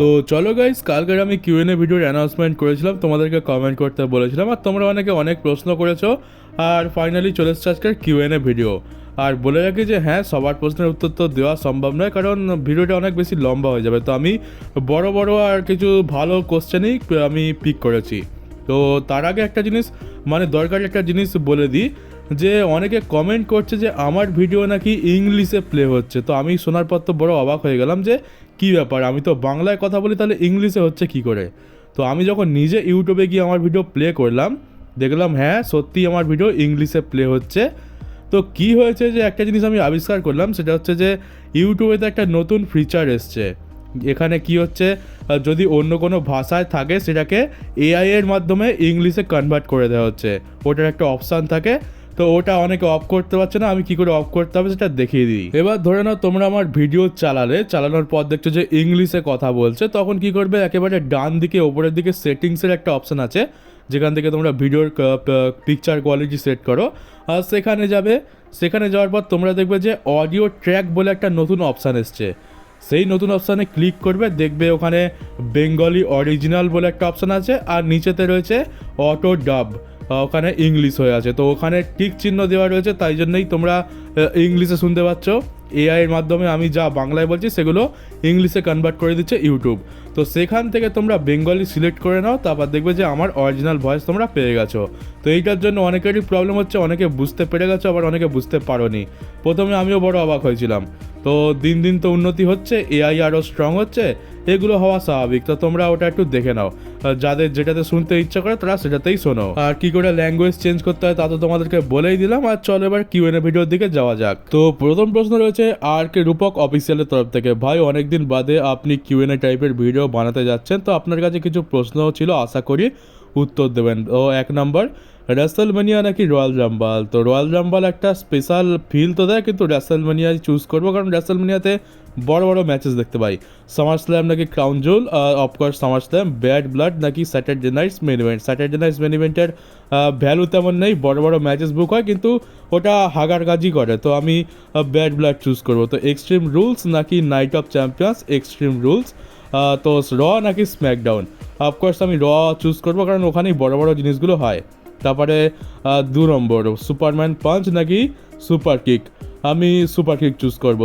তো চলো গাইস কালকের আমি কিউএনএ ভিডিওর অ্যানাউন্সমেন্ট করেছিলাম, তোমাদেরকে কমেন্ট করতে বলেছিলাম, আর তোমরা অনেকে অনেক প্রশ্ন করেছ, আর ফাইনালি চলে এসছে আজকের কিউএনএ ভিডিও আর বলে রাখি যে হ্যাঁ সবার প্রশ্নের উত্তর তো দেওয়া সম্ভব নয়, কারণ ভিডিওটা অনেক বেশি লম্বা হয়ে যাবে। তো আমি বড় বড় আর কিছু ভালো কোশ্চেনই আমি পিক করেছি। তো তার আগে একটা জিনিস মানে দরকারি একটা জিনিস বলে দিই, যে অনেকে কমেন্ট করছে যে, আমার ভিডিও নাকি ইংলিশে প্লে হচ্ছে। তো আমি শোনার পর তো বড় অবাক হয়ে গেলাম যে কী ব্যাপার? আমি তো বাংলায় কথা বলি, তাহলে ইংলিশে হচ্ছে কি করে? তো আমি যখন নিজে ইউটিউবে গিয়ে আমার ভিডিও প্লে করলাম, দেখলাম হ্যাঁ সত্যি আমার ভিডিও ইংলিশে প্লে হচ্ছে। তো কি হয়েছে যে, একটা জিনিস আমি আবিষ্কার করলাম, সেটা হচ্ছে যে ইউটিউবেতে একটা নতুন ফিচার এসছে। এখানে কি হচ্ছে যদি অন্য কোনো ভাষায় থাকে, সেটাকে এআই এর মাধ্যমে ইংলিশে কনভার্ট করে দেওয়া হচ্ছে। ওটার একটা অপশান থাকে। তো ওটা অনেকে অফ করতে পারছে না, আমি কি করে অফ করতে হবে সেটা দেখিয়ে দিই। এবার ধরে নাও তোমরা আমার ভিডিও চালালে, চালানোর পর দেখছ যে ইংলিশে কথা বলছে, তখন কি করবে? একেবারে ডান দিকে, ওপরের দিকে সেটিংসের একটা অপশান আছে, যেখান থেকে তোমরা ভিডিওর পিকচার কোয়ালিটি সেট করো। আর সেখানে যাবে, সেখানে যাওয়ার পর তোমরা দেখবে যে অডিও ট্র্যাক বলে একটা নতুন অপশান এসছে। সেই নতুন অপশানে ক্লিক করবে, দেখবে ওখানে বেঙ্গলি অরিজিনাল বলে একটা অপশান আছে, আর নিচেতে রয়েছে অটো ডাব ওখানে ইংলিশ হয়ে আছে। তো ওখানে টিক চিহ্ন দেওয়া রয়েছে, তাই জন্যই তোমরা ইংলিশে শুনতে পাচ্ছ। এআই এর মাধ্যমে আমি যা বাংলায় বলছি, সেগুলো ইংলিশে কনভার্ট করে দিচ্ছে ইউটিউব তো সেখান থেকে তোমরা বেঙ্গলি সিলেক্ট করে নাও, তারপর দেখবে যে আমার অরিজিনাল ভয়েস তোমরা পেয়ে গেছো। তো এইটার জন্য অনেকেরই প্রবলেম হচ্ছে, অনেকে বুঝতে পেরে গেছো, আবার অনেকে বুঝতে পারোনি। প্রথমে আমিও বড় অবাক হয়েছিলাম। তো দিন দিন তো উন্নতি হচ্ছে এআই আরও স্ট্রং হচ্ছে, এগুলো হওয়া স্বাভাবিক। তো তোমরা ওটা একটু দেখে নাও। যাদের যেটাতে শুনতে ইচ্ছা করে, তারা সেটাতেই শোনো। আর কি করে ল্যাঙ্গুয়েজ চেঞ্জ করতে হয় তা তো তোমাদেরকে বলেই দিলাম। আর চলো এবার কিউএনএ ভিডিওর দিকে যাওয়া যাক। তো প্রথম প্রশ্ন রয়েছে, আর কে রূপক অফিসিয়ালের তরফ থেকে? ভাই, অনেকদিন বাদে আপনি কিউএনএ টাইপের ভিডিও বানাতে যাচ্ছেন, তো আপনার কাছে কিছু প্রশ্ন ছিল, আশা করি উত্তর দেবেন। ও এক নম্বর রেসেলমেনিয়া নাকি রয়্যাল রাম্বাল তো রয়্যাল রাম্বাল একটা স্পেশাল ফিল তো দেয়, কিন্তু রেসেলমেনিয়াই চুজ করব, কারণ রেসেলমেনিয়াতে বড় বড় ম্যাচেস দেখতে পাই। সামার স্ল্যাম নাকি crown jewel R of course summer slam bad blood নাকি Saturday night's main event Saturday night's main ইভেন্টের ভ্যালু তেমন নেই, বড় বড় ম্যাচেস বুক হয়, কিন্তু ওটা হাগার কাজই করে, তো আমি ব্যাড ব্লাড চুজ করব। তো এক্সট্রিম রুলস নাকি night of champions extreme rules তো র নাকি স্ম্যাকডাউন অফকোর্স আমি র চুজ করব, কারণ ওখানেই বড় বড় জিনিসগুলো হয়। তারপরে দু নম্বর, সুপারম্যান পাঞ্চ নাকি সুপার কিক? আমি সুপার কিক চুজ করব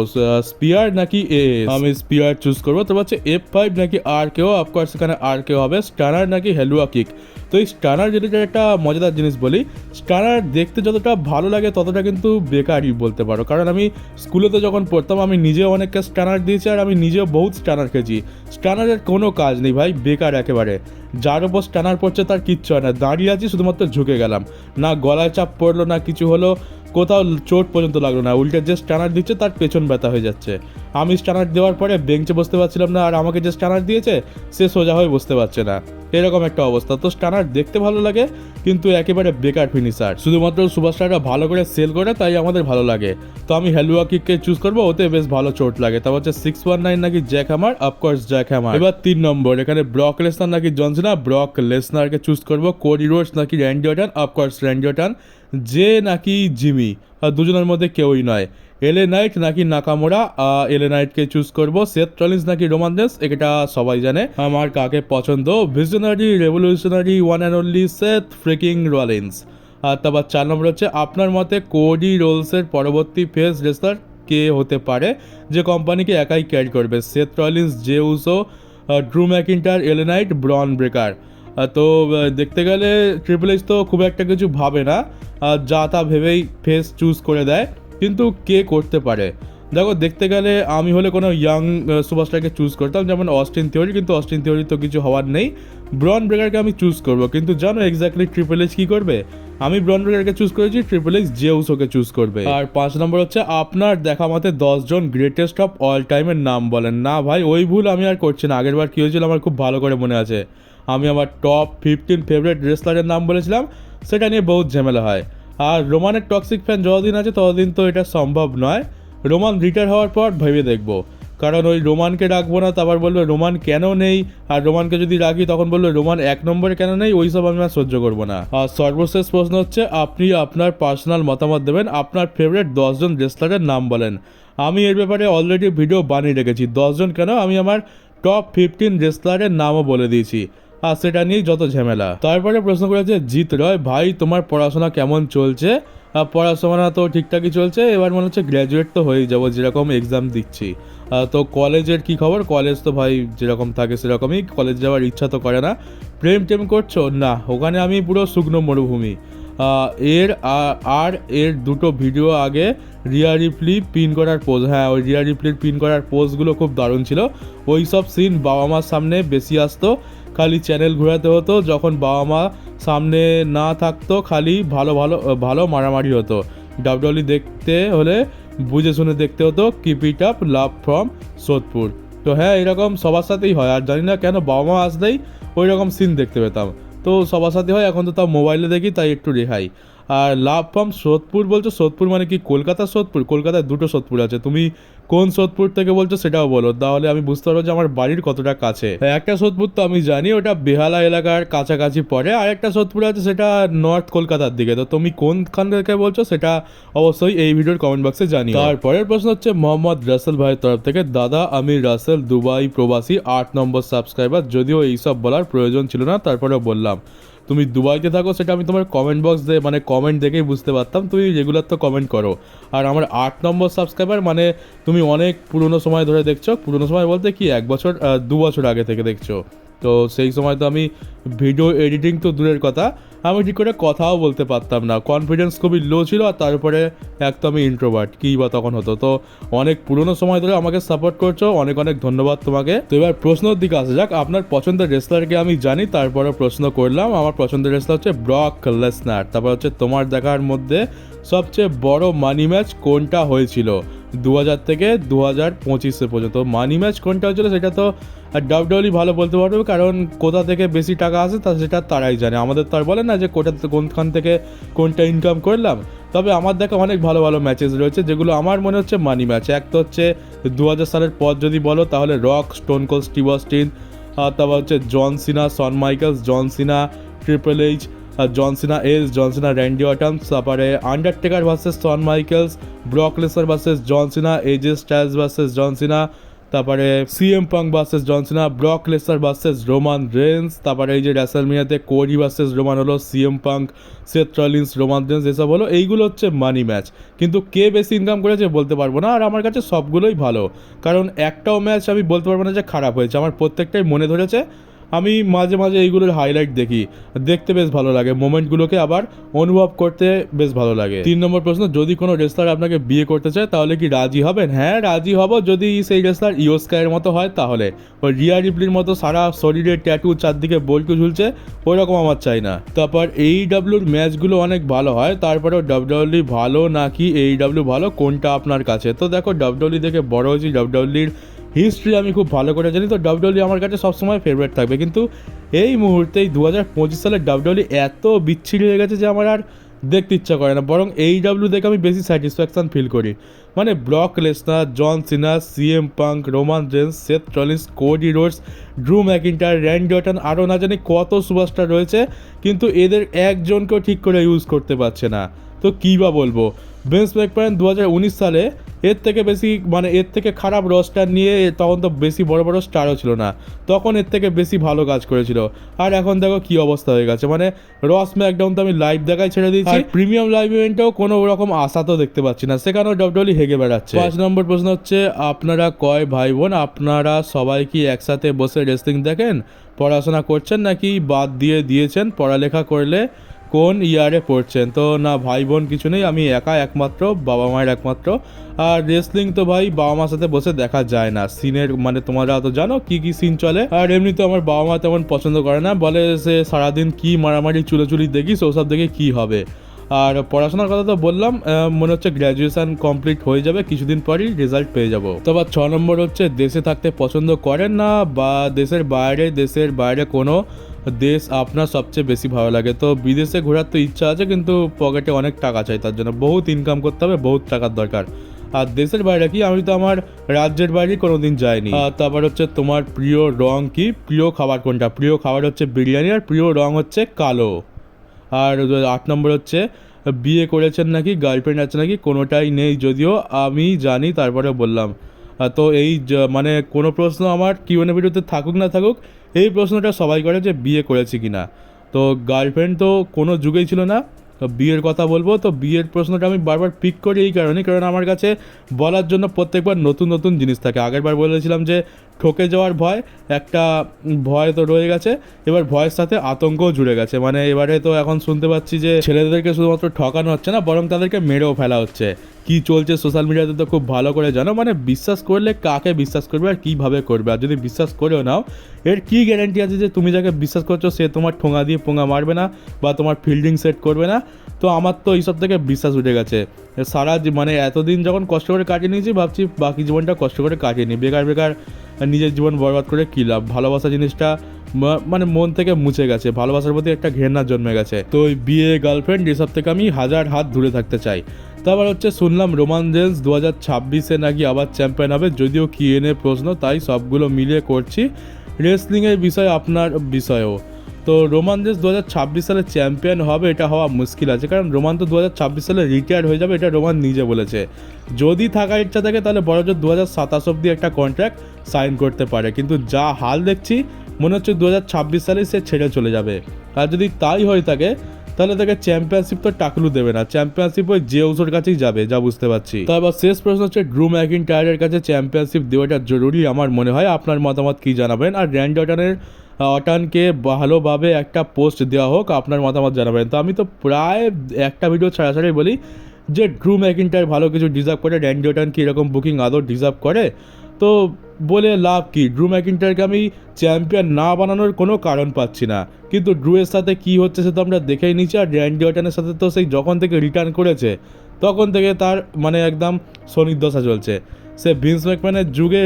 স্পিয়ার নাকি এ? আমি স্পিয়ার চুজ করব, তারপর হচ্ছে এফ ফাইভ নাকি আর কেও? অফকোর্স এখানে আর কেউ হবে, স্টানার নাকি হেলুয়া কিক? তো এই স্টানার যেটা একটা মজাদার জিনিস বলি স্টানার দেখতে যতটা ভালো লাগে ততটা কিন্তু বেকারই বলতে পারো। কারণ আমি স্কুলেতে যখন পড়তাম, আমি নিজেও অনেককে স্টানার দিয়েছি আর আমি নিজেও বহুত স্টানার খেয়েছি। স্টানারের কোনো কাজ নেই ভাই, বেকার একেবারে। যার ওপর স্টানার পড়ছে তার কিচ্ছু হয় না। দাঁড়িয়ে আছি, শুধুমাত্র ঝুঁকে গেলাম। না গলায় চাপ পড়ল, না কিছু হলো, কোথাও চোট পর্যন্ত লাগল না। উল্টে যে স্টানার দিচ্ছে, তার পেছন ব্যথা হয়ে যাচ্ছে। আমি স্টানার দেওয়ার পরে বেঞ্চে বসতে পারছিলাম না, আর আমাকে যে স্টানার দিয়েছে, সে সোজা হয়ে বসতে পারছে না। এরকম একটা অবস্থা। তো স্টানার দেখতে ভালো লাগে, কিন্তু একেবারে বেকার ফিনিশার শুধুমাত্র সুপারস্টারটা ভালো করে সেল করে, তাই আমাদের ভালো লাগে। তো আমি হেলুয়া কিককে চুজ করব, ওতে বেশ ভালো চোট লাগে। তারপর হচ্ছে সিক্স ওয়ান নাইন নাকি Jack hammer of course Jack hammer এবার তিন নম্বর, এখানে ব্রক লেসনার নাকি জনসিনা ব্রক লেসনারকে চুজ করব কোডি রোডস নাকি Randy Orton of course Randy Orton যে নাকি জিমি আর দুজনের মধ্যে কেউই নয়। এলে নাইট নাকি নাকামোরা এলে নাইটকে চুজ করব। সেথ ট্রলিন্স নাকি রোমানদেস এটা সবাই জানে। আমার কাকে পছন্দ? Visionary revolutionary one and only Seth freaking Rollins আর তারপর চার নম্বর হচ্ছে, আপনার মতে কোডি রোলসের পরবর্তী ফেস রেসলার কে হতে পারে? যে কোম্পানিকে একাই ক্যারি করবে? Seth Rollins Jey Uso Drew McIntyre এলেনাইট Bron Breakker তো দেখতে গেলে ট্রিপল এইচ তো খুব একটা কিছু ভাবে না। যা তা ভেবেই ফেস চুজ করে দেয়। কিন্তু কে করতে পারে? দেখো, দেখতে গেলে আমি হলে কোনো ইয়াং সুপারস্টারকে চুজ করতাম, যেমন অস্টিন থিওরি কিন্তু অস্টিন থিওরি তো কিছু হওয়ার নেই। ব্রন ব্রেকারকে আমি চুজ করব, কিন্তু জানো এক্স্যাক্টলি ট্রিপল এইচ কী করবে? আমি ব্রন ব্রেকারকে চুজ করেছি ট্রিপল এইচ জেউসোকে চুজ করবে। আর পাঁচ নম্বর হচ্ছে আপনার দেখা মতে দশজন গ্রেটেস্ট অফ অল টাইমের নাম বলেন। না ভাই, ওই ভুল আমি আর করছি না। আগের বার কী হয়েছিল আমার খুব ভালো করে মনে আছে। আমি আমার টপ ফিফটিন ফেভারিট রেসলারের নাম বলেছিলাম, সেটা নিয়ে বহুত ঝামেলা হয়। আর রোমানের টক্সিক ফ্যান যতদিন আছে, ততদিন তো এটা সম্ভব নয়। রোমান রিটায়ার হওয়ার পর ভেবে দেখব। কারণ ওই রোমানকে রাখব না, তারপর বলবে, রোমান কেন নেই? আর রোমানকে যদি রাখি, তখন বলবে, রোমান এক নম্বরে কেন নেই? ওই সব আমি আর সহ্য করব না। আর সর্বশেষ প্রশ্ন হচ্ছে, আপনি আপনার পার্সোনাল মতামত দেবেন। আপনার ফেভারিট দশজন রেসলারের নাম বলেন। আমি এর ব্যাপারে অলরেডি ভিডিও বানিয়ে রেখেছি। দশজন কেন? আমি আমার টপ ফিফটিন রেসলারের নামও বলে দিয়েছি। আর সেটা নিয়েই যত ঝামেলা। তারপরে প্রশ্ন করেছে, জিৎ রয়, ভাই, তোমার পড়াশোনা কেমন চলছে? পড়াশোনা তো ঠিকঠাকই চলছে, এবার মনে হচ্ছে গ্র্যাজুয়েট তো হয়েই যাব, যেরকম এক্সাম দিচ্ছি। তো কলেজের কি খবর? কলেজ তো ভাই যেরকম থাকে সেরকমই, কলেজ যাওয়ার ইচ্ছা তো করে না। প্রেম টেম করছ? না, ওখানে আমি পুরো শুকনো মরুভূমি। এর আর এর দুটো ভিডিও আগে রিয়া রিপ্লি পিন করার পোজ হ্যাঁ ওই রিয়া রিপ্লির পিন করার পোজগুলো খুব দারুণ ছিল। ওই সব সিন বাবা মার সামনে বেশি আসতো। খালি চ্যানেল ঘোরাতে হতো, যখন বাবা মা সামনে না থাকতো, খালি ভালো ভালো ভালো মারামারি হতো। ডাব্লিউডব্লিউ দেখতে হলে, বুঝে শুনে দেখতে হতো keep it up love from Sodepur. তো হ্যাঁ এরকম সবার সাথেই হয়। আর জানি না কেন বাবা মা আসলেই ওই রকম সিন দেখতে পেতাম। তো সবার সাথে হয়, এখন তো তাও মোবাইলে দেখি, তাই একটু রেহাই। আর লাভ ফ্রম সোদপুর বলছো, সোদপুর মানে কি? কলকাতার সোদপুর? কলকাতায় দুটো সোদপুর আছে। তুমি কোন সোদপুর থেকে বলছো সেটাও বলো। তাহলে আমি বুঝতে পারব যে আমার বাড়ির কতটা কাছে। একটা সোদপুর তো আমি জানি, ওটা বেহালা এলাকার কাছাকাছি পড়ে। আর একটা সোদপুর আছে, সেটা নর্থ কলকাতার দিকে। তো তুমি কোনখান থেকে বলছো সেটা অবশ্যই এই ভিডিওর কমেন্ট বক্সে জানি তারপরের প্রশ্ন হচ্ছে, মোহাম্মদ রাসেল ভাইয়ের তরফ থেকে, দাদা, আমি রাসেল, দুবাই প্রবাসী, আট নম্বর সাবস্ক্রাইবার যদিও এইসব বলার প্রয়োজন ছিল না, তারপরেও বললাম। তুমি দুবাইতে থাকো, সেটা আমি তোমার কমেন্ট বক্স দিয়ে মানে কমেন্ট দেখেই বুঝতে পারতাম। তুমি রেগুলার তো কমেন্ট করো। আর আমার আট নম্বর সাবস্ক্রাইবার মানে তুমি অনেক পুরনো সময় ধরে দেখছ। পুরনো সময় বলতে কি, এক বছর দু বছর আগে থেকে দেখছ। তো সেই সময় তো আমি ভিডিও এডিটিং তো দূরের কথা। আমি ঠিক করে কথাও বলতে পারতাম না। কনফিডেন্স খুবই লো ছিল আর তারপরে একদমই ইন্ট্রোভার্ট কী বা তখন হতো? তো অনেক পুরনো সময় ধরে আমাকে সাপোর্ট করছ, অনেক অনেক ধন্যবাদ তোমাকে। তো এবার প্রশ্নর দিকে আসা যাক, আপনার পছন্দের রেসলারকে আমি জানি তারপরে প্রশ্ন করলাম। আমার পছন্দের রেসলার হচ্ছে ব্রক লেসনার তারপর হচ্ছে তোমার দেখার মধ্যে সবচেয়ে বড় মানি ম্যাচ কোনটা হয়েছিল? দু হাজার থেকে দু হাজার পঁচিশে পর্যন্ত মানি ম্যাচ কোনটা হয়েছিল সেটা তো ডাব্লিউডব্লিউ ভালো বলতে পারবে, কারণ কোথা থেকে বেশি টাকা আসে তা সেটা তারাই জানে। আমাদের তো আর বলে না যে কোটা কোনখান থেকে কোনটা ইনকাম করলাম। তবে আমার দেখা অনেক ভালো ভালো ম্যাচেস রয়েছে, যেগুলো আমার মনে হচ্ছে মানি ম্যাচ এক তো হচ্ছে দু হাজার সালের পর যদি বলো, তাহলে Rock Stone Cold Steve Austin তারপর হচ্ছে John Cena Shawn Michaels John Cena Triple H আর জন সিনা এস জন সিনা র্যান্ডি অটমস তারপরে Undertaker versus Shawn Michaels Brock Lesnar versus John Cena AJ Styles versus John Cena তারপরে CM Punk versus John Cena Brock Lesnar versus Roman Reigns তারপরে এই যে র্যাসেলমিয়াতে Cody versus Roman হলো CM Punk Seth Rollins Roman Reigns এসব হলো, এইগুলো হচ্ছে মানি ম্যাচ কিন্তু কে বেশি ইনকাম করেছে বলতে পারব না, আর আমার কাছে সবগুলোই ভালো। কারণ একটাও ম্যাচ আমি বলতে পারব না যে খারাপ হয়েছে, আমার প্রত্যেকটাই মনে ধরেছে আমি মাঝে মাঝে এইগুলোর হাইলাইট দেখি। দেখতে বেশ ভালো লাগে। মোমেন্টগুলোকে আবার অনুভব করতে বেশ ভালো লাগে। তিন নম্বর প্রশ্ন, যদি কোনো রেসলার আপনাকে বিয়ে করতে চায়, তাহলে কি রাজি হবেন? হ্যাঁ রাজি হব। যদি সেই রেসলার ইওস্কায়ের মতো হয়, তাহলে। ওই রিয়া রিপ্লির মতো সারা শরীরে ট্যাটু চারদিকে বল্টু ঝুলছে ওই রকম আমার চাই না। তারপর এই ডাব্লিউর ম্যাচগুলো অনেক ভালো হয়, তারপরেও ডাব্লিউডব্লিউ ভালো নাকি এই ডাব্লিউ ভালো, কোনটা আপনার কাছে? তো দেখো ডাব্লিউডব্লিউ দেখে বড় হয়েছি। ডাব্লিউডব্লিউর হিস্ট্রি আমি খুব ভালো করে জানি, তো ডাব্লিউডব্লিউ আমার কাছে সবসময় ফেভারিট থাকবে। কিন্তু এই মুহূর্তে এই দু হাজার পঁচিশ সালে ডাব্লিউডব্লিউ এত বিচ্ছিরি হয়ে গেছে যে আমার আর দেখতে ইচ্ছা করে না, বরং এই ডাব্লিউ দেখে আমি বেশি স্যাটিসফ্যাকশন ফিল করি। মানে Brock Lesnar John Cena CM Punk Roman Reigns Seth Rollins Cody Rhodes Drew McIntyre Randy Orton আরও না জানি কত সুপারস্টার রয়েছে, কিন্তু এদের একজনকেও ঠিক করে ইউজ করতে পারছে না। তো কী বা বলব? বেন্স ম্যাকপ্যান দু হাজার উনিশ সালে এর থেকে বেশি মানে এর থেকে খারাপ রস্টার নিয়ে তখন তো বেশি বড় বড় স্টারও ছিল না। তখন এর থেকে বেশি ভালো কাজ করেছিল। আর এখন দেখো কি অবস্থা হয়ে গেছে। মানে রস ম্যাকডাউন তো আমি লাইভ দেখাই ছেড়ে দিয়েছি। প্রিমিয়াম লাইভ ইভেন্টেও কোনো রকম আশা তো দেখতে পাচ্ছি না। সেখানেও ডব্লিউডব্লিউ হেগে বেড়াচ্ছে। পাঁচ নম্বর প্রশ্ন হচ্ছে আপনারা কয় ভাই বোন? আপনারা সবাই কি একসাথে বসে রেসলিং দেখেন? পড়াশোনা করছেন নাকি? বাদ দিয়ে দিয়েছেন? পড়ালেখা করলে কোন ইয়ারে পড়ছেন? তো না, ভাই বোন কিছু নেই, আমি একা একমাত্র, বাবা মায়ের একমাত্র। আর রেসলিং তো ভাই, বাবা মার সাথে বসে দেখা যায় না। সিনের মানে তোমরা তো জানো কি কি সিন চলে। আর এমনি তো আমার বাবা মা তেমন পছন্দ করে না। বলে সে সারাদিন কি মারামারি, চুলোচুলি দেখিস ওসব দেখে কি হবে। আর পড়াশোনার কথা তো বললাম মনে হচ্ছে গ্র্যাজুয়েশন কমপ্লিট হয়ে যাবে, কিছুদিন পরই রেজাল্ট পেয়ে যাব। তো আবার ছ নম্বর হচ্ছে, দেশে থাকতে পছন্দ করেন না? বা দেশের বাইরে দেশের বাইরে কোনো দেশ আপনার সবচেয়ে বেশি ভালো লাগে। তো বিদেশে ঘোরার তো ইচ্ছা আছে, কিন্তু পকেটে অনেক টাকা চাই, তার জন্য বহুত ইনকাম করতে হবে, বহুত টাকার দরকার। আর দেশের বাইরে কি, আমি তো আমার রাজ্যের বাইরে কোনোদিন যাইনি। আর তারপর হচ্ছে তোমার প্রিয় রং কি? প্রিয় খাবার কোনটা? প্রিয় খাবার হচ্ছে বিরিয়ানি আর প্রিয় রং হচ্ছে কালো। আর আট নম্বর হচ্ছে, বিয়ে করেছেন নাকি গার্লফ্রেন্ড আছে নাকি, কোনোটাই নেই যদিও, আমি জানি তারপরে বললাম। তো এই মানে কোনো প্রশ্ন আমার কিউএনএ ভিডিওতে থাকুক না থাকুক এই প্রশ্নটা সবাই করে যে বিয়ে করেছি কি না তো গার্লফ্রেন্ড তো কোনো যুগেই ছিল না। তো বিয়ের কথা বলব, তো বিয়ের প্রশ্নটা আমি বারবার পিক করি এই কারণে, কারণ আমার কাছে বলার জন্য প্রত্যেকবার নতুন নতুন জিনিস থাকে। আগেরবার বলেছিলাম যে ঠকে যাওয়ার ভয়, একটা ভয় তো রয়ে গেছে। এবার ভয়ের সাথে আতঙ্কও জুড়ে গেছে। মানে এবারে তো এখন শুনতে পাচ্ছি যে ছেলেদেরকে শুধুমাত্র ঠকানো হচ্ছে না, বরং তাদেরকে মেরেও ফেলা হচ্ছে। কি চলছে সোশ্যাল মিডিয়াতে তো খুব ভালো করে জানো? মানে বিশ্বাস করলে কাকে বিশ্বাস করবে আর কীভাবে করবে? আর যদি বিশ্বাস করেও নাও, এর কি গ্যারান্টি আছে যে তুমি যাকে বিশ্বাস করছ, সে তোমার ঠোঙা দিয়ে পোঙা মারবে না বা তোমার ফিল্ডিং সেট করবে না? তো আমার তো এইসব থেকে বিশ্বাস উঠে গেছে। সারা মানে এতদিন যখন কষ্ট করে কাটিয়ে নিয়েছি, ভাবছি বাকি জীবনটা কষ্ট করে কাটিয়ে নিই। বেকার বেকার নিজের জীবন বরবাদ করে কী লাভ? ভালোবাসা জিনিসটা মানে মন থেকে মুছে গেছে। ভালোবাসার প্রতি একটা ঘেন্না জন্মে গেছে। তো ওই বিয়ে গার্লফ্রেন্ড এসব থেকে আমি হাজার হাত দূরে থাকতে চাই। তারপর হচ্ছে শুনলাম রোমান জেন্স দু হাজার ছাব্বিশে নাকি আবার চ্যাম্পিয়ন হবে। যদিও কি এনে প্রশ্ন, তাই সবগুলো মিলিয়ে করছি। রেসলিংয়ের বিষয়, আপনার বিষয়েও। তো রোমান দেশ দু হাজার ছাব্বিশ সালে চ্যাম্পিয়ন হবে, এটা হওয়া মুশকিল আছে। কারণ রোমান তো দু হাজার ছাব্বিশ সালে রিটায়ার হয়ে যাবে, এটা রোমান নিজে বলেছে। যদি থাকার ইচ্ছা থাকে, তাহলে বড়জোর দু হাজার সাতাশ অব্দি একটা কন্ট্রাক্ট সাইন করতে পারে। কিন্তু যা হাল দেখছি, মনে হচ্ছে দু হাজার ছাব্বিশ সালে সে ছেড়ে চলে যাবে। আর যদি তাই হয়ে থাকে, তাহলে তাকে চ্যাম্পিয়নশিপ তো টাকলু দেবে না। চ্যাম্পিয়নশিপ ওই জেউসোর কাছেই যাবে, যা বুঝতে পারছি। তো এবার শেষ প্রশ্ন হচ্ছে ড্রু ম্যাকিন টায়ারের কাছে চ্যাম্পিয়নশিপ দেওয়াটা জরুরি আমার মনে হয়। আপনার মতামত কি জানাবেন? আর র্যান্ড অটানের অটানকে ভালোভাবে একটা পোস্ট দেওয়া হোক, আপনার মতামত জানাবেন। তো আমি তো প্রায় একটা ভিডিও ছাড়া ছাড়াই বলি যে ড্রু ম্যাকিনটার ভালো কিছু ডিজার্ভ করে র্যান্ডি অটান কি এরকম বুকিং আদৌ ডিজার্ভ করে? তো বলে লাভ কি? ড্রু ম্যাকিনটারকে আমি চ্যাম্পিয়ন না বানানোর কোনো কারণ পাচ্ছি না। কিন্তু ড্রুয়ের সাথে কি হচ্ছে সে তো আমরা দেখেই নিচ্ছি আর র্যান্ডি অটানের সাথে তো সেই যখন থেকে রিটার্ন করেছে, তখন থেকে তার মানে একদম সনির্দশা চলছে। সে ভিন্স ম্যাকম্যানের যুগে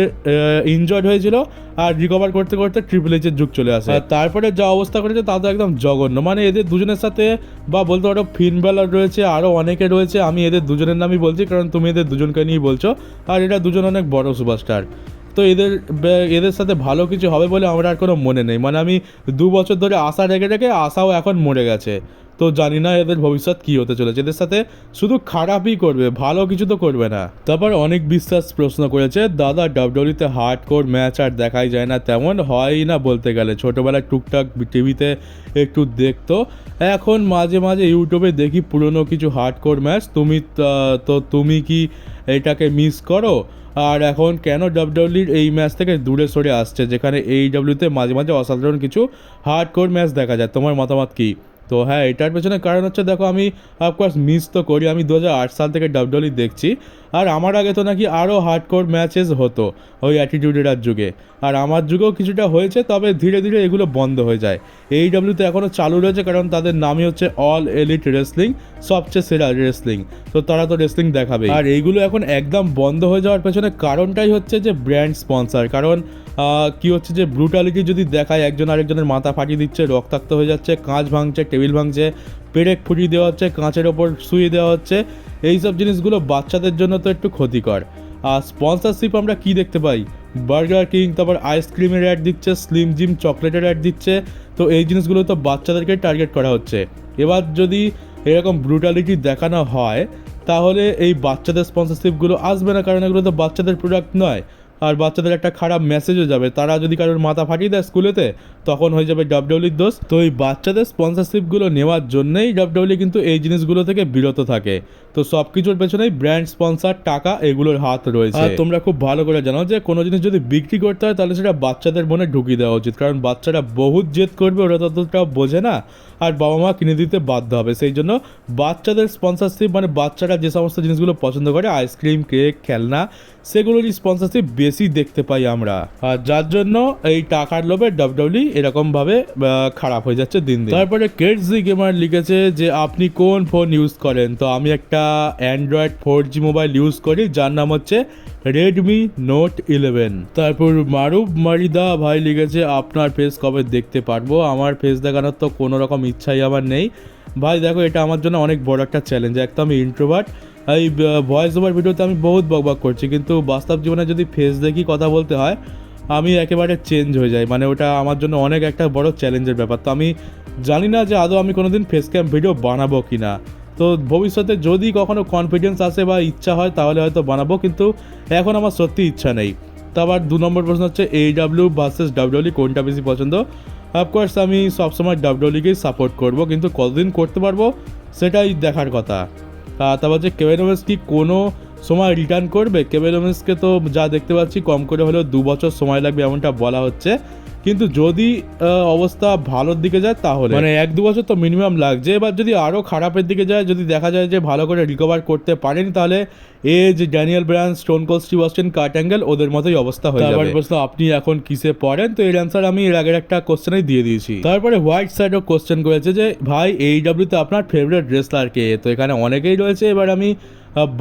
ইনজয়েড হয়েছিল আর রিকভার করতে করতে ট্রিপল এইচের যুগ চলে আসে। আর তারপরে যা অবস্থা করেছে তা তো একদম জঘন্য। মানে এদের দুজনের সাথে বা বলতে পারো ফিন বেলার রয়েছে আরও অনেকে রয়েছে, আমি এদের দুজনের নামই বলছি কারণ তুমি এদের দুজনকে নিয়েই বলছো। আর এটা দুজন অনেক বড় সুপারস্টার তো এদের এদের সাথে ভালো কিছু হবে বলে আমার আর কোনো মনে নেই। মানে আমি দু বছর ধরে আশা রেখে রেখে আশাও এখন মরে গেছে। তো জানি না এদের ভবিষ্যৎ কী হতে চলেছে। এদের সাথে শুধু খারাপই করবে, ভালো কিছু তো করবে না। তারপর অনেক বিশ্বাস প্রশ্ন করেছে, দাদা ডাব্লিউতে হার্ড কোর ম্যাচ আর দেখাই যায় না, তেমন হয়ই না বলতে গেলে। ছোটোবেলায় টুকটাক টিভিতে একটু দেখতো। এখন মাঝে মাঝে ইউটিউবে দেখি পুরনো কিছু হার্ড কোর ম্যাচ তুমি তো তুমি কি এটাকে মিস করো? আর এখন কেন ডাব্লিউডব্লিউর এই ম্যাচ থেকে দূরে সরে আসছে, যেখানে এই ডাব্লিউতে মাঝে মাঝে অসাধারণ কিছু হার্ড কোর ম্যাচ দেখা যায়। তোমার মতামত কি? তো হ্যাঁ এটার পেছনে কারণ হচ্ছে দেখো আমি অফকোর্স মিস তো করি, আমি দু হাজার আট সাল থেকে ডাব্লিউডব্লিউ দেখছি। আর আমার আগে তো নাকি আরও হার্ডকোর ম্যাচেস হতো ওই অ্যাটিটিউডের যুগে। আর আমার যুগেও কিছুটা হয়েছে, তবে ধীরে ধীরে এগুলো বন্ধ হয়ে যায়। এই ডাব্লিউতে এখনও চালু রয়েছে, কারণ তাদের নামই হচ্ছে অল এলিট রেসলিং সবচেয়ে সেরা রেসলিং তো তারা তো রেসলিং দেখাবে আর এইগুলো এখন একদম বন্ধ হয়ে যাওয়ার পেছনে কারণটাই হচ্ছে যে ব্র্যান্ড স্পন্সর কারণ কি হচ্ছে যে ব্রুটালিটি যদি দেখায়, একজন আরেকজনের মাথা ফাটিয়ে দিচ্ছে, রক্তাক্ত হয়ে যাচ্ছে, কাঁচ ভাঙছে, টেবিল ভাঙছে, পেরেক ফুটিয়ে দেওয়া হচ্ছে, কাঁচের ওপর শুয়ে দেওয়া হচ্ছে, এইসব জিনিসগুলো বাচ্চাদের জন্য তো একটু ক্ষতিকর। আর স্পন্সরশিপ আমরা কি দেখতে পাই? বার্গার কিং তারপর আইসক্রিমের অ্যাড দিচ্ছে স্লিম জিম চকলেটের অ্যাড দিচ্ছে, তো এই জিনিসগুলো তো বাচ্চাদেরকে টার্গেট করা হচ্ছে। এবার যদি এরকম ব্রুটালিটি দেখানো হয়, তাহলে এই বাচ্চাদের স্পন্সরশিপগুলো আসবে না, কারণ এগুলো তো বাচ্চাদের প্রোডাক্ট নয়। আর বাচ্চাদের একটা খারাপ মেসেজও যাবে। তারা যদি কারোর মাথা ফাটিয়ে দেয় স্কুলেতে তখন হয়ে যাবে ডাব্লিউলির দোষ। তো এই বাচ্চাদের স্পন্সরশিপগুলো নেওয়ার জন্যই ডাব্লিউলি কিন্তু এই জিনিসগুলো থেকে বিরত থাকে। তো সব কিছুর পেছনেই ব্র্যান্ড স্পন্সর টাকা এগুলোর হাত রয়েছে। আর তোমরা খুব ভালো করে জানো যে, কোনো জিনিস যদি বিক্রি করতে হয়, তাহলে সেটা বাচ্চাদের মনে ঢুকিয়ে দেওয়া উচিত। কারণ বাচ্চারা বহুত জেদ করবে, ওরা ততটা বোঝে না। আর বাবা মা কিনে দিতে বাধ্য হবে। সেই জন্য বাচ্চাদের স্পন্সরশিপ মানে বাচ্চারা যে সমস্ত জিনিসগুলো পছন্দ করে আইসক্রিম কেক খেলনা, সেগুলোরই স্পন্সরশিপ বেশি দেখতে পাই আমরা। আর যার জন্য এই টাকার লোভে ডাব্লিউডব্লিউ এরকমভাবে আহ, খারাপ হয়ে যাচ্ছে দিন দিন। তারপরে কেটজি গেমার লিখেছে যে আপনি কোন ফোন ইউজ করেন? তো আমি একটা Android four G mobile use করি যার নাম হচ্ছে রেডমি নোট ইলেভেন তারপর মারুফ মারিদা ভাই লিখেছে আপনার ফেস কবে দেখতে পারব? আমার ফেস দেখানোর তো কোনো রকম ইচ্ছাই আমার নেই। ভাই দেখো এটা আমার জন্য অনেক বড় একটা চ্যালেঞ্জ একদম ইন্ট্রোভার্ট এই ভয়েস ওভার ভিডিওতে আমি বহুত বকবক করছি, কিন্তু বাস্তব জীবনে যদি ফেস দেখি কথা বলতে হয়, আমি একেবারে চেঞ্জ হয়ে যাই। মানে ওটা আমার জন্য অনেক একটা বড় চ্যালেঞ্জের ব্যাপার। তো আমি জানি না যে আদৌ আমি কোনোদিন ফেস ক্যাম ভিডিও বানাবো কি না তো ভবিষ্যতে যদি কখনো কনফিডেন্স আসে বা ইচ্ছা হয়, তাহলে হয়তো বানাবো, কিন্তু এখন আমার সত্যি ইচ্ছা নেই। তো আবার দু নম্বর প্রশ্ন হচ্ছে এই ডাব্লিউ ভার্সেস ডাব্লিউলি কোনটা বেশি পছন্দ? অফকোর্স আমি সবসময় ডাব্লিউলিকেই সাপোর্ট করব, কিন্তু কতদিন করতে পারব, সেটাই দেখার কথা। তারপর যে কেভেন ওমেন্স কি কোনো সময় রিটার্ন করবে? কেভেন ওমেন্সকে তো যা দেখতে পাচ্ছি, কম করে হলেও দু বছর সময় লাগবে এমনটা বলা হচ্ছে। কিন্তু যদি অবস্থা ভালোর দিকে যায় তাহলে। মানে এক দু বছর তো মিনিমাম লাগছে। এবার যদি আরও খারাপের দিকে যায় যদি দেখা যায় যে ভালো করে রিকভার করতে পারেনি তাহলে Edge Daniel Bryan Stone Cold Steve Austin Kurt Angle ওদের মতোই অবস্থা হয়ে যাবে। প্রশ্ন আপনি এখন কিসে পড়েন? তো এর অ্যান্সার আমি এর আগের একটা কোশ্চেনেই দিয়ে দিয়েছি। তারপরে হোয়াইট সাইডও কোশ্চেন করেছে যে ভাই এই ডাব্লিউতে আপনার ফেভারিট রেসলার কে? তো এখানে অনেকেই রয়েছে। এবার আমি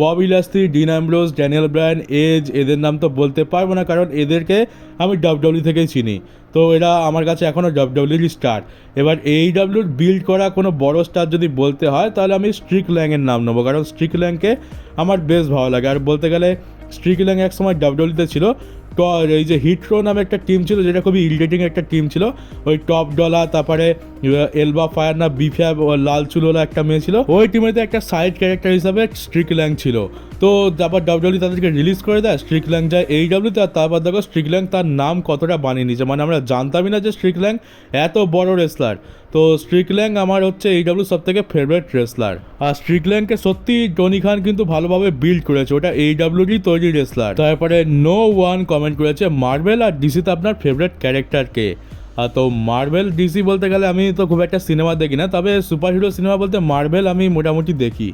Bobby Lashley Dean Ambrose, Daniel Bryan Edge, এদের নাম তো বলতে পারব না, কারণ এদেরকে আমি ডাব্লিউডব্লিউ থেকেই চিনি। তো এরা আমার কাছে এখনও ডাব্লিউডব্লিউর স্টার। এবার এই ডাব্লিউর বিল্ড করা কোনো বড় স্টার যদি বলতে হয়, তাহলে আমি স্ট্রিক ল্যাংয়ের নাম নেব, কারণ স্ট্রিক ল্যাংকে আমার বেশ ভালো লাগে। আর বলতে গেলে স্ট্রিক ল্যাং এক সময় ডাব্লিউডব্লিউতে ছিল এই যে হিট্রো নামে একটা টিম ছিল, যেটা খুবই ইরিটেটিং একটা টিম ছিল। ওই টপ ডলা তারপরে এলবা ফায়ার না বিফ্যাব লাল চুলোলা একটা মেয়ে ছিল। ওই টিমেতে একটা সাইড ক্যারেক্টার হিসাবে স্ট্রিক ল্যাং ছিল। তো তারপর ডাব্লিউডব্লিউ তাদেরকে রিলিজ করে দেয় স্ট্রিক ল্যাং যায় এই ডাব্লিউতে আর তারপর দেখো স্ট্রিক ল্যাং তার নাম কতটা বানিয়ে নিয়েছে। মানে আমরা জানতামই না যে স্ট্রিক ল্যাং এত বড় রেসলার তো স্ট্রিক ল্যাং আমার হচ্ছে এই ডাব্লিউ সব থেকে ফেভারিট রেসলার আর স্ট্রিক ল্যাংকে সত্যি টনি খান কিন্তু ভালোভাবে বিল্ড করেছে ওটা এই ডাব্লিউরই তৈরি রেসলার তারপরে নো ওয়ান কমেন্ট করেছে মার্বেল আর ডিসিতে আপনার ফেভারিট ক্যারেক্টার কে। আহ, তো মার্বেল ডিসি বলতে গেলে আমি তো খুব একটা সিনেমা দেখি না তবে সুপার হিরো সিনেমা বলতে মার্বেল আমি মোটামুটি দেখি।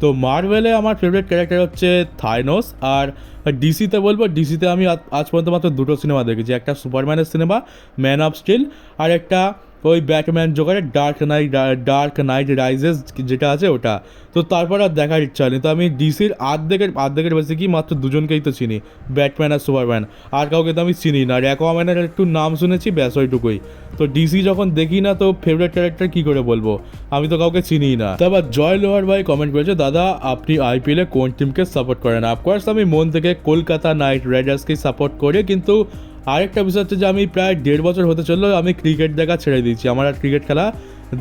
তো মার্বেলে আমার ফেভারিট ক্যারেক্টার হচ্ছে থাইনোস আর ডিসিতে বলব ডিসিতে আমি আজ পর্যন্ত মাত্র দুটো সিনেমা দেখেছি একটা সুপারম্যানের সিনেমা ম্যান অফ স্টিল আর একটা ওই Batman জোগাড়ের dark knight dark knight rises যেটা আছে ওটা। তো তারপর আর দেখার ইচ্ছা নেই তো আমি ডিসির আর্ধেকের আর্ধেকের বেশি কি মাত্র দুজনকেই তো চিনি ব্যাটম্যান আর সুপারম্যান আর কাউকে তো আমি চিনি না। আর অ্যাকোয়াম্যানের একটু নাম শুনেছি, ব্যাস ওইটুকুই। তো ডিসি যখন দেখি না, তো ফেভারিট ক্যারেক্টার কী করে বলব? আমি তো কাউকে চিনিই না। তারপর জয় লোহার ভাই কমেন্ট করেছে, দাদা, আপনি আইপিএলে কোন টিমকে সাপোর্ট করেন? অফকোর্স আমি মন থেকে কলকাতা নাইট রাইডার্সকেই সাপোর্ট করি, কিন্তু আরেকটা বিষয় হচ্ছে যে আমি প্রায় দেড় বছর হতে চললেও আমি ক্রিকেট দেখা ছেড়ে দিয়েছি। আমার আর ক্রিকেট খেলা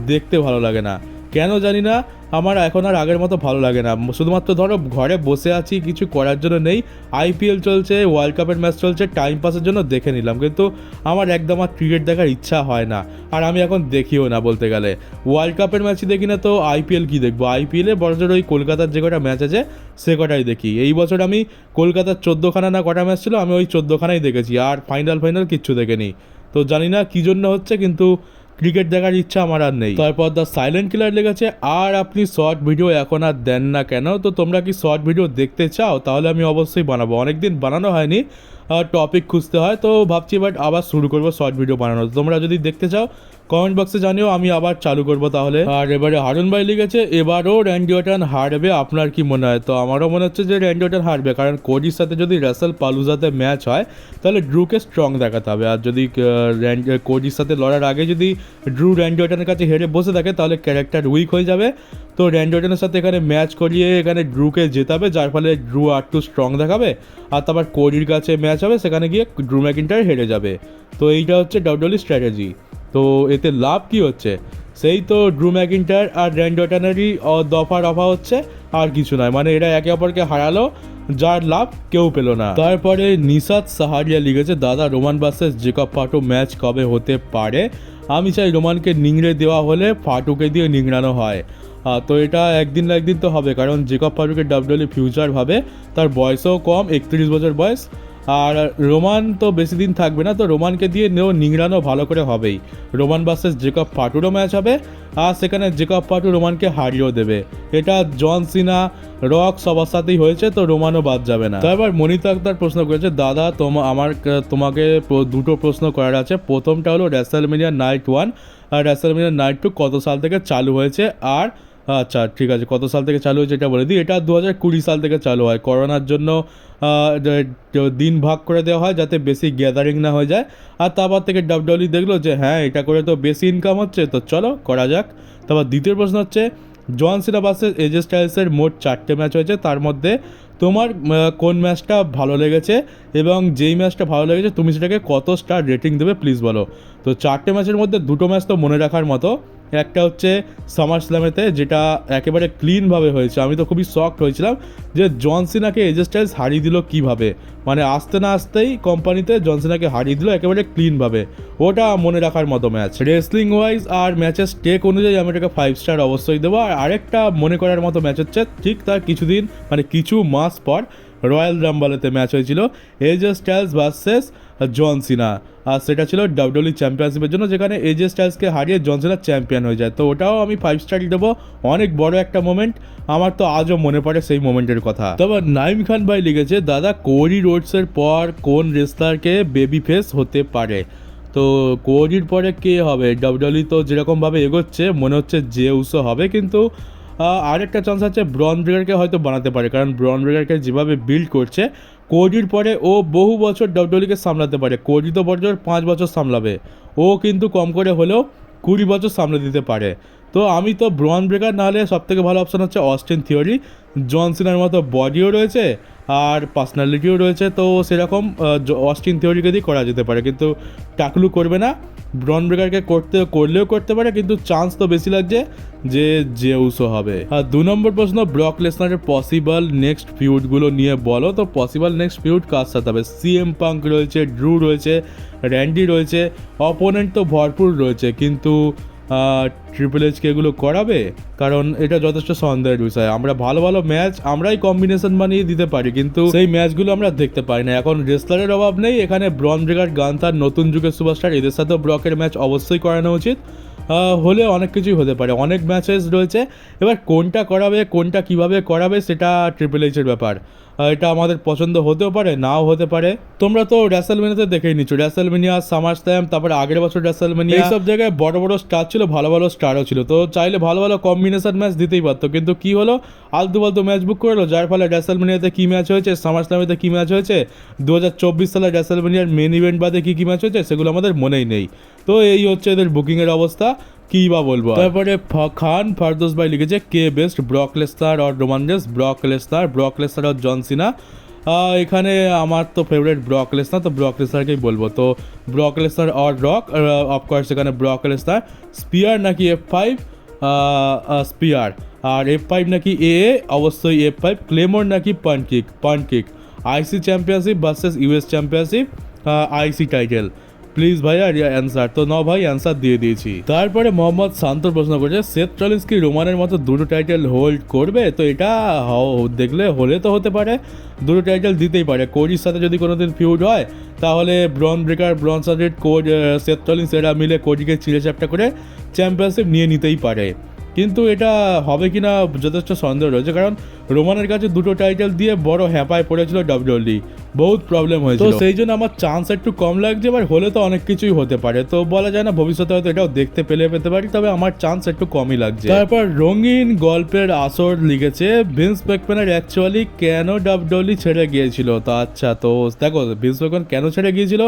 দেখতে ভালো লাগে না। কেন জানি না, আমার এখন আর আগের মতো ভালো লাগে না। শুধুমাত্র ধরো ঘরে বসে আছি, কিছু করার জন্য নেই। আইপিএল চলছে ওয়ার্ল্ড কাপের ম্যাচ চলছে টাইম পাসের জন্য দেখে নিলাম, কিন্তু আমার একদম আর ক্রিকেট দেখার ইচ্ছা হয় না। আর আমি এখন দেখিও না বলতে গেলে। ওয়ার্ল্ড কাপের ম্যাচই দেখি না তো আইপিএল কি দেখব? আইপিএলে বড়জোর ওই কলকাতার যে কটা ম্যাচ আছে, সে কটাই দেখি। এই বছর আমি কলকাতার চোদ্দোখানা না কটা ম্যাচ ছিল, আমি ওই চোদ্দোখানাই দেখেছি, আর ফাইনাল ফাইনাল কিচ্ছু দেখিনি। তো জানি না কী জন্য হচ্ছে, কিন্তু ক্রিকেট দেখার ইচ্ছা আমার আর নেই। তারপর দ্য সাইলেন্ট কিলার লেগেছে, আর আপনি শর্ট ভিডিও এখন আর দেন না কেন? তো তোমরা কি শর্ট ভিডিও দেখতে চাও? তাহলে আমি অবশ্যই বানাবো। অনেকদিন বানানো হয়নি টপিক খুঁজতে হয়, তো ভাবছি বাট আবার শুরু করব শর্ট ভিডিও বানানো তোমরা যদি দেখতে চাও কমেন্ট বক্সে জানিও, আমি আবার চালু করব তাহলে। আর এবারে হারুন ভাই লিখেছে, এবারও র্যান্ডি ওটান হারবে, আপনার কি মনে হয়? তো আমারও মনে হচ্ছে যে র্যান্ডি ওটান হারবে, কারণ কোডির সাথে যদি রাসেল পালুজাতে ম্যাচ হয়, তাহলে ড্রুকে স্ট্রং দেখাতে হবে। আর যদি কোডির সাথে লড়ার আগে যদি ড্রু র্যান্ডি ওটানের কাছে হেরে বসে থাকে, তাহলে ক্যারেক্টার উইক হয়ে যাবে। তো র্যান্ডি ওটানের সাথে এখানে ম্যাচ করিয়ে এখানে ড্রুকে জেতাবে, যার ফলে ড্রু আর একটু স্ট্রং দেখাবে, আর তারপর কোডির কাছে ম্যাচ হবে, সেখানে গিয়ে ড্রু ম্যাকিন্টার হেরে যাবে। তো এইটা হচ্ছে ডাব্লিউডব্লিউ স্ট্র্যাটেজি তো এতে লাভ কি হচ্ছে? সেই তো ড্রু ম্যাকিন্টার আর র্যান্ডটানারই দফা রফা হচ্ছে, আর কিছু নয়। মানে এরা একে অপরকে হারালো, যার লাভ কেউ পেল না। তারপরে নিশাদ সাহারিয়া লিখেছে দাদা Roman versus Jacob Fatu match কবে হতে পারে? আমি চাই রোমানকে নিংড়ে দেওয়া হলে ফাটুকে দিয়ে নিংড়ানো হয়। তো এটা একদিন না একদিন তো হবে, কারণ জেকব ফাটুকের ডাব্লিউডব্লিউ ফিউচার ভাবে, তার বয়সও কম, একত্রিশ বছর বয়স। আর রোমান তো বেশি দিন থাকবে না, তো রোমানকে দিয়ে নেও নিংড়ানো ভালো করে হবেই। রোমান ভার্সেস জেকব পাটুরও ম্যাচ হবে, আর সেখানে জেকব পাটু রোমানকে হারিয়েও দেবে। এটা জন সিনা, রক সবার সাথেই হয়েছে, তো রোমানও বাদ যাবে না। তারপর মনিতা আক্তার প্রশ্ন করেছে, দাদা, তোমা, আমার তোমাকে দুটো প্রশ্ন করার আছে। প্রথমটা হলো র্যাসেলমিনিয়া নাইট ওয়ান আর র্যাসেলমিনিয়া নাইট টু কত সাল থেকে চালু হয়েছে? আর আচ্ছা ঠিক আছে। কত সাল থেকে চালু হয়েছে এটা বলে দিই। এটা দু হাজার কুড়ি সাল থেকে চালু হয়। করোনার জন্য দিন ভাগ করে দেওয়া হয় যাতে বেশি গ্যাদারিং না হয়ে যায়। আর তারপর থেকে ডাবডাবলি দেখল যে হ্যাঁ এটা করে তো বেশি ইনকাম হচ্ছে, তো চলো, করা যাক। তারপর দ্বিতীয় প্রশ্ন হচ্ছে জন সিনা ভার্সেস এজে স্টাইলসের মোট চারটে ম্যাচ হয়েছে। তার মধ্যে তোমার কোন ম্যাচটা ভালো লেগেছে এবং যেই ম্যাচটা ভালো লেগেছে তুমি সেটাকে কত স্টার রেটিং দেবে প্লিজ বলো। তো চারটে ম্যাচের মধ্যে দুটো ম্যাচ তো মনে রাখার মতো। একটা হচ্ছে সামার স্ল্যামেতে যেটা একেবারে ক্লিনভাবে হয়েছে। আমি তো খুবই শকড হয়েছিলাম যে জনসিনাকে এজে স্টাইলস হারিয়ে দিল কীভাবে? মানে আসতে না আসতেই কোম্পানিতে জনসিনাকে হারিয়ে দিল একেবারে ক্লিনভাবে ওটা মনে রাখার মতো ম্যাচ রেসলিং ওয়াইজ আর ম্যাচের স্টেক অনুযায়ী আমি এটাকে ফাইভ স্টার অবশ্যই দেবো। আর আরেকটা মনে করার মতো ম্যাচ হচ্ছে, ঠিক তার কিছুদিন মানে কিছু মাস পর রয়্যাল রাম্বালেতে ম্যাচ হয়েছিল এজে স্টাইলস ভার্সেস জন সিনা। আর সেটা ছিল ডাব্লিউডব্লিউ চ্যাম্পিয়নশিপের জন্য, যেখানে এজে স্টাইলসকে হারিয়ে জন সিনা চ্যাম্পিয়ন হয়ে যায়। তো ওটাও আমি ফাইভ স্টার দেবো। অনেক বড় একটা মোমেন্ট আমার তো আজও মনে পড়ে সেই মোমেন্টের কথা। তবে নাইম খান ভাই লিখেছে, দাদা কোরি রোডসের পর কোন রেসলারকে বেবি ফেস হতে পারে? তো কোহলির পরে কে হবে? ডাব্লিউডব্লিউ তো যেরকমভাবে এগোচ্ছে, মনে হচ্ছে যে উসো হবে, কিন্তু আরেকটা চান্স আছে ব্রন ব্রেগারকে হয়তো বানাতে পারে, কারণ ব্রন ব্রেগারকে যেভাবে বিল্ড করছে কোডির পরে ও বহু বছর ডাব্লিউডব্লিউকে সামলাতে পারে কোডি তো বছর পাঁচ বছর সামলাবে, ও কিন্তু কম করে হলেও কুড়ি বছর সামলে দিতে পারে। তো আমি তো ব্রন ব্রেকার না হলে সব থেকে ভালো অপশান হচ্ছে অস্টিন থিওরি জন সিনার মতো বডিও রয়েছে আর পার্সোনালিটিও রয়েছে, তো সেরকম অস্টিন থিওরিকে দিয়ে করা যেতে পারে, কিন্তু টাকলু করবে না। ব্রন ব্রেকারকে করতে করলেও করতে পারে, কিন্তু চান্স তো বেশি লাগছে যে জেউসও হবে। আর দু নম্বর প্রশ্ন ব্রক লেসনারের পসিবল নেক্সট ফিউডগুলো নিয়ে বলো। তো পসিবল নেক্সট ফিউড কার সাথে হবে? সিএম পাঙ্ক রয়েছে ড্রু রয়েছে র্যান্ডি রয়েছে অপোনেন্ট তো ভরপুর রয়েছে, কিন্তু ট্রিপল এইচকে এগুলো করাবে? কারণ এটা যথেষ্ট সন্দেহের বিষয়। আমরা ভালো ভালো ম্যাচ আমরাই কম্বিনেশন বানিয়ে দিতে পারি, কিন্তু সেই ম্যাচগুলো আমরা দেখতে পাই না। এখন রেসলারের অভাব নেই, এখানে ব্রন ব্রেগার গান্থার নতুন যুগের সুপারস্টার এদের সাথেও ব্রকের ম্যাচ অবশ্যই করানো উচিত। হলে অনেক কিছুই হতে পারে, অনেক ম্যাচেস রয়েছে। এবার কোনটা করাবে, কোনটা কীভাবে করাবে, সেটা ট্রিপল এইচের ব্যাপার। এটা আমাদের পছন্দ হতেও পারে, নাও হতে পারে। তোমরা তো র্যাসেলমেনিয়াতে দেখেই নিচ্ছ। র্যাসেলমেনিয়া সামার স্ট্যাম তারপরে আগের বছর র্যাসেলমেনিয়া এইসব জায়গায় বড় বড় স্টার ছিল, ভালো ভালো স্টারও ছিল। তো চাইলে ভালো ভালো কম্বিনেশন ম্যাচ দিতেই পারতো। কিন্তু কি হলো? আলতু ফালতু ম্যাচ বুক করল যার ফলে র্যাসেলমেনিয়াতে কি ম্যাচ হয়েছে সামার স্ল্যামেতে কি ম্যাচ হয়েছে দু হাজার চব্বিশ সালে র্যাসেলমেনিয়ার মেন ইভেন্ট বাদে কী কী ম্যাচ হয়েছে, সেগুলো আমাদের মনেই নেই। তো এই হচ্ছে এদের বুকিংয়ের অবস্থা। কি বা বলব? তারপরে খান, ফারদোস ভাই লিখেছে, কে best? Brock Lesnar or Roman Reigns? Brock Lesnar Brock Lesnar or John Cena. এখানে আমার তো ফেভারিট ব্রক লেসনার তো ব্রক লেসনারকেই বলব। তো Brock Lesnar or Rock of course এখানে ব্রক লেসনার স্পিয়ার নাকি এফ ফাইভ স্পিয়ার। আর এফ ফাইভ নাকি এ অবশ্যই এফ ফাইভ ক্লেমোর নাকি punt kick? Punt kick. IC championship versus US championship IC title please ভাইয়া অ্যান্সার তো ন ভাই অ্যান্সার দিয়ে দিয়েছি। তারপরে মোহাম্মদ শান্ত প্রশ্ন করছে সেথ রলিন্স কি রোমানের মতো দুটো টাইটেল হোল্ড করবে? তো এটা দেখলে হলে তো হতে পারে। দুটো টাইটেল দিতেই পারে। কোরির সাথে যদি কোনো দিন ফিউড হয়, তাহলে ব্রন ব্রেকার ব্রন সাজেট কোড সেথ রলিন্স এরা মিলে কোরিকে চিড়ে চ্যাপটা করে চ্যাম্পিয়নশিপ নিয়ে নিতেই পারে। কিন্তু এটা হবে কিনা যথেষ্ট সন্দেহ রয়েছে কারণ রোমানের কাছে দুটো টাইটেল দিয়ে বড় হ্যাপায় পড়েছিল ডাব্লিউডি বহুত প্রবলেম হয়েছিল। তো সেই জন্য আমার চান্স একটু কম লাগছে এবার হলে তো অনেক কিছুই হতে পারে। তো বলা যায় না ভবিষ্যতে হয়তো এটাও দেখতে পেলে পেতে পারি তবে আমার চান্স একটু কমই লাগছে। তারপর রঙিন গল্পের আসর লিখেছে ভিন্স ম্যাকম্যানের অ্যাকচুয়ালি কেন ডাব্লিউডি ছেড়ে গিয়েছিল? তো আচ্ছা তো দেখো ভিন্স ম্যাকম্যান কেন ছেড়ে গিয়েছিল?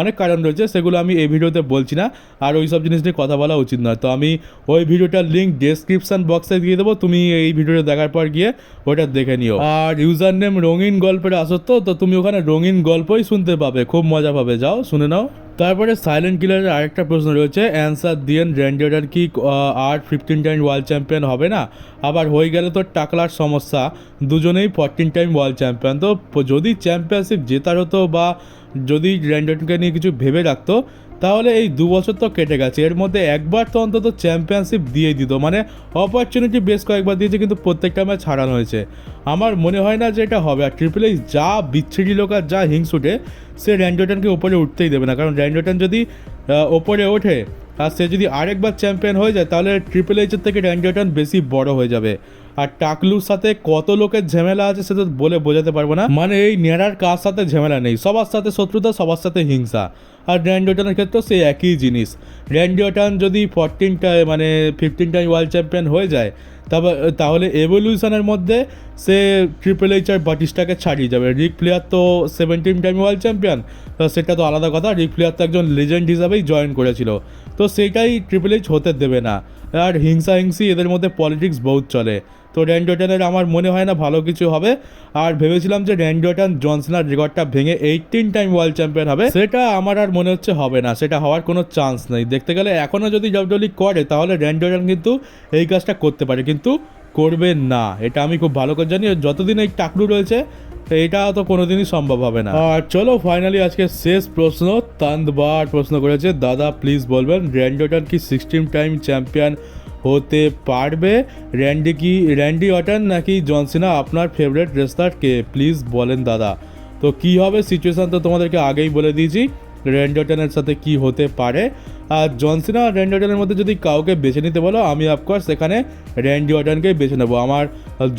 অনেক কারণ রয়েছে, সেগুলো আমি এই ভিডিওতে বলছি না। আর ওই সব জিনিস নিয়ে কথা বলা উচিত নয়। তো আমি ওই ভিডিওটার লিঙ্ক ডেসক্রিপশন বক্সে দিয়ে দেবো। তুমি এই ভিডিওটা দেখার পর গিয়ে ওটা দেখে নিও। আর ইউজার নেম রঙিন গল্পের আসর তো তুমি ওখানে রঙিন গল্পই শুনতে পাবে। খুব মজা পাবে। যাও, শুনে নাও। তারপরে সাইলেন্ট কিলারের আরেকটা প্রশ্ন রয়েছে অ্যান্সার দিয়েন র্যান্ডিওটার কি আর ফিফটিন টাইম ওয়ার্ল্ড চ্যাম্পিয়ন হবে না? আবার হয়ে গেলে তো টাকলার সমস্যা। দুজনেই ফরটিন টাইম ওয়ার্ল্ড চ্যাম্পিয়ন তো যদি চ্যাম্পিয়নশিপ জেতার হতো বা যদি র্যান্ডনকে নিয়ে কিছু ভেবে রাখতো, তাহলে এই দু বছর তো কেটে গেছে। এর মধ্যে একবার তো অন্তত চ্যাম্পিয়নশিপ দিয়ে দিত। মানে অপরচুনিটি বেশ কয়েকবার দিয়েছে, কিন্তু প্রত্যেকটা ম্যাচ হারানো হয়েছে। আমার মনে হয় না যে এটা হবে। আর ট্রিপল এইচ যা বিচ্ছিরি লোক আর যা হিংসুটে, সে র্যান্ডোটনকে ওপরে উঠতেই দেবে না। কারণ র্যান্ডোটন যদি ওপরে ওঠে, আর সে যদি আরেকবার চ্যাম্পিয়ন হয়ে যায়, তাহলে ট্রিপল এইচের থেকে র্যান্ডোটন বেশি বড় হয়ে যাবে। আর টাকলুর সাথে কত লোকের ঝামেলা আছে সে তো বলে বোঝাতে পারব না। মানে এই নেড়ার কার সাথে ঝামেলা নেই? সবার সাথে শত্রুতা, সবার সাথে হিংসা। আর র্যান্ডোটনের ক্ষেত্রেও সেই একই জিনিস। র্যান্ডোটন যদি ফোরটিনটা মানে ফিফটিন টাইম ওয়ার্ল্ড চ্যাম্পিয়ন হয়ে যায় তারপর তাহলে এভলিউশনের মধ্যে সে ট্রিপল এইচ আর বাটিস্টাকে ছাড়িয়ে যাবে। রিক প্লেয়ার তো সেভেন্টিন টাইম ওয়ার্ল্ড চ্যাম্পিয়ন সেটা তো আলাদা কথা। রিক প্লেয়ার তো একজন লেজেন্ড হিসাবেই জয়েন করেছিল। তো সেটাই ট্রিপল এইচ হতে দেবে না। আর হিংসা হিংসি এদের মধ্যে পলিটিক্স বহুত চলে। তো র্যান্ডি অর্টনের আমার মনে হয় না ভালো কিছু হবে। আর ভেবেছিলাম যে র্যান্ডি অর্টন জনসনার রেকর্ডটা ভেঙে এইটিন টাইম ওয়ার্ল্ড চ্যাম্পিয়ন হবে। সেটা আমার আর মনে হচ্ছে হবে না, সেটা হওয়ার কোনো চান্স নেই। দেখতে গেলে এখনও যদি ডাব্লিউডব্লিউ করে, তাহলে র্যান্ডি অর্টন কিন্তু এই কাজটা করতে পারে। কিন্তু করবে না, এটা আমি খুব ভালো করে জানি। যতদিন এই টাকলু রয়েছে, এটা তো কোনোদিনই সম্ভব হবে না। আর চলো ফাইনালি আজকে শেষ প্রশ্ন তান্দবার প্রশ্ন করেছে, দাদা প্লিজ বলবেন র্যান্ডি অটন কি সিক্সটিন টাইম চ্যাম্পিয়ন হতে পারবে? র্যান্ডি কি, র্যান্ডি অটন নাকি জনসিনা আপনার ফেভারিট রেসলার কে? প্লিজ বলেন দাদা। তো কি হবে সিচুয়েশান তো তোমাদেরকে আগেই বলে দিয়েছি। র্যান্ডটনের সাথে কি হতে পারে? আর জনসিনা আর র্যান্ডি মধ্যে যদি কাউকে বেছে নিতে বলো, আমি অফকোর্স এখানে র্যান্ডি অটনকেই বেছে নেব। আমার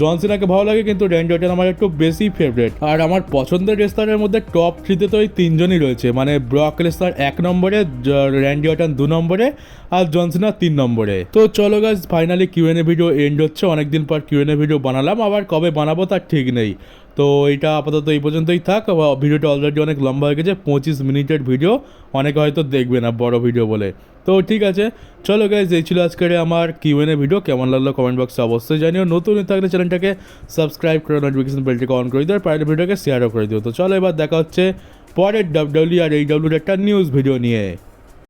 জনসিনাকে ভালো লাগে, কিন্তু র্যান্ডি অটন আমার একটু বেশি ফেভারিট আর আমার পছন্দের রেস্তারের মধ্যে টপ থ্রিতে তো ওই তিনজনই রয়েছে। মানে ব্রক রেস্তার এক নম্বরে অটন দু নম্বরে, আর জনসিনা তিন নম্বরে। তো চলো গাছ ফাইনালি কিউএনএ ভিডিও এন্ড হচ্ছে। অনেকদিন পর কিউএনএ ভিডিও বানালাম। আবার কবে বানাবো তার ঠিক নেই। তো এটা আপাতত এই পর্যন্তই থাক। ভিডিওটা অলরেডি অনেক লম্বা হয়ে গেছে, পঁচিশ মিনিটের ভিডিও, অনেকে হয়তো দেখবে না বড় ভিডিও বলে। তো ঠিক আছে, চলো গাইজ এই ছিল আজকের আমার কিউএনএ ভিডিও কেমন লাগল কমেন্ট বক্সে অবশ্যই জানিও। নতুন থাকলে চ্যানেলটাকে সাবস্ক্রাইব করে নোটিফিকেশন বেলটিকে অন করে দিও, আর পারের ভিডিওকে শেয়ারও করে দিও। তো চলো এবার দেখা হচ্ছে পরের ডাব্লিউ আর এই ডাব্লিউর একটা নিউজ ভিডিও নিয়ে।